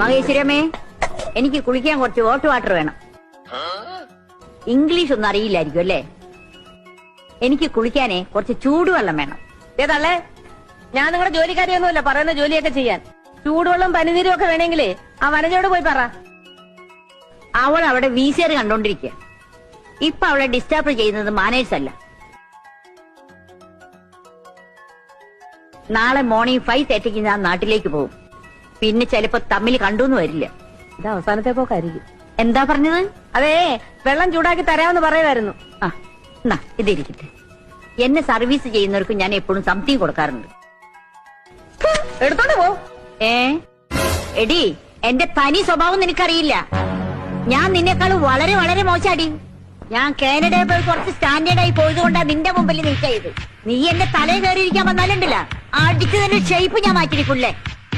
മഹേശ്വരമ്മേ എനിക്ക് കുളിക്കാൻ കുറച്ച് ഹോട്ട് വാട്ടർ വേണം. ഇംഗ്ലീഷ് ഒന്നും അറിയില്ലായിരിക്കും അല്ലേ? എനിക്ക് കുളിക്കാനേ കുറച്ച് ചൂടുവെള്ളം വേണം. ഏതാളേ ഞാൻ നിങ്ങളുടെ ജോലിക്കാരിയൊന്നുമല്ല പറയുന്ന ജോലിയൊക്കെ ചെയ്യാൻ. ചൂടുവെള്ളം പനിനീരും ഒക്കെ വേണമെങ്കിലേ ആ വനജോട് പോയി പറ. അവൾ അവിടെ വീശിയർ കണ്ടോണ്ടിരിക്കുക ഇപ്പൊ അവളെ ഡിസ്റ്റർബ് ചെയ്യുന്നത് മാനേഴ്സ് അല്ല. നാളെ മോർണിംഗ് ഫൈവ് തേർട്ടിക്ക് ഞാൻ നാട്ടിലേക്ക് പോകും. പിന്നെ ചിലപ്പോ തമ്മിൽ കണ്ടുന്ന് വരില്ല. ഇത് അവസാനത്തെ പോക്കായിരിക്കും. എന്താ പറഞ്ഞത്? അതേ വെള്ളം ചൂടാക്കി തരാമെന്ന് പറയുമായിരുന്നു. ആ എന്നാ ഇതിരിക്കട്ടെ. എന്നെ സർവീസ് ചെയ്യുന്നവർക്ക് ഞാൻ എപ്പോഴും സംതിങ് കൊടുക്കാറുണ്ട്. എടുത്തോണ്ട് പോ. ഏ? എടി എന്റെ തനി സ്വഭാവം നിനക്കറിയില്ല. ഞാൻ നിന്നെക്കാൾ വളരെ വളരെ മോശാടി. ഞാൻ കാനഡയിൽ പോയി കുറച്ച് സ്റ്റാൻഡേർഡ് ആയി പോയതുകൊണ്ടാ നിന്റെ മുമ്പിൽ നീക്കായത് നീ എന്റെ തലയിൽ കയറിയിരിക്കാൻ വന്നാലുണ്ടല്ല. അടിച്ചതിന്റെ ഷേപ്പ് ഞാൻ മാറ്റിയിരിക്കുള്ളേ